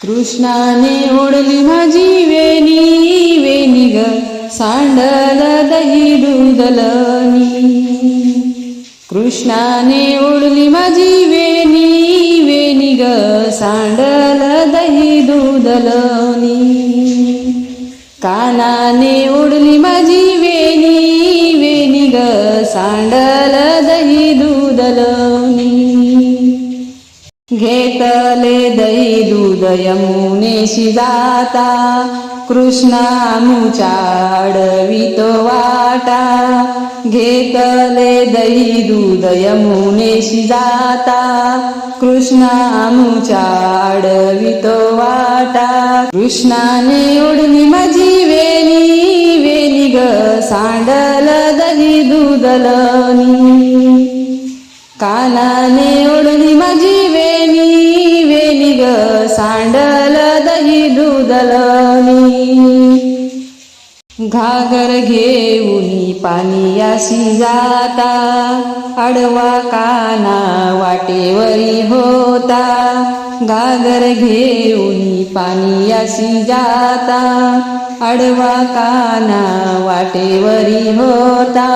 कृष्णाने ओढली माझी वेणी वेणी ग सांडल दही दुदलनी कृष्णाने ओढली माझी वेणी वेणी ग सांडल दही दुदलनी कानाने ओढली माझी वेणी वेणी ग सांडल दही दुदलनी घेतले दही दूध यमुनेशी जाता कृष्णामुच्या अडवितो वाटा. घेतले दही दूध यमुनेशी जाता कृष्णामुच्या अडवितो वाटा. कृष्णाने ओढली माझी वेणी वेणी ग सांडल दही दूधलनी कानाने ओढली माझी वेणी ग सांडल दही दुधलनी घागर घेऊन पाणीयाशी जाता आडवा काना वाटेवरी होता. घागर घेऊन पाणीयाशी जाता आडवा काना वाटेवरी होता.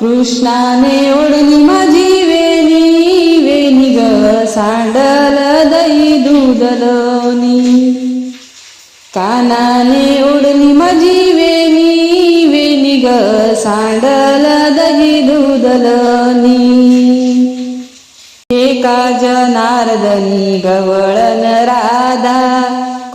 कृष्णाने ओढली माझी वेणी वेणी ग सांडल दही कानाने ओढली माझी वेणी वेणी ग सांडल दही दुधलनी एका जनार्दनी गवळण राधा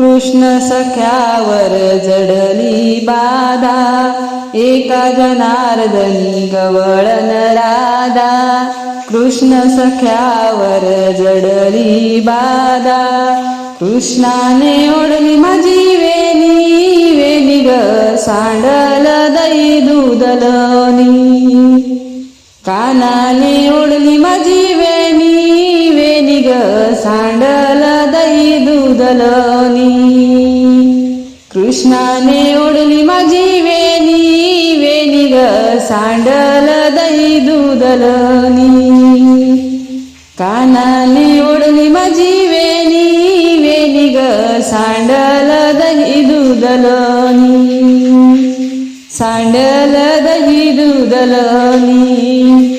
कृष्ण सख्यावर जडली बाधा. एका जनार्दनी गवळन राधा. कृष्ण सख्यावर जडली बाधा. कृष्णाने ओढली माझी वेणी वेणी ग सांडल दही दुदलनी कानाने ओढली माझी वेणी वेणी ग सांडल उदलनी. कृष्णाने ओढली माझी वेणी वेणी ग सांडल दही दुदलनी. कानाने ओढली माझी वेणी वेणी ग सांडल दही दुदलनी. सांडल दही दुदलनी.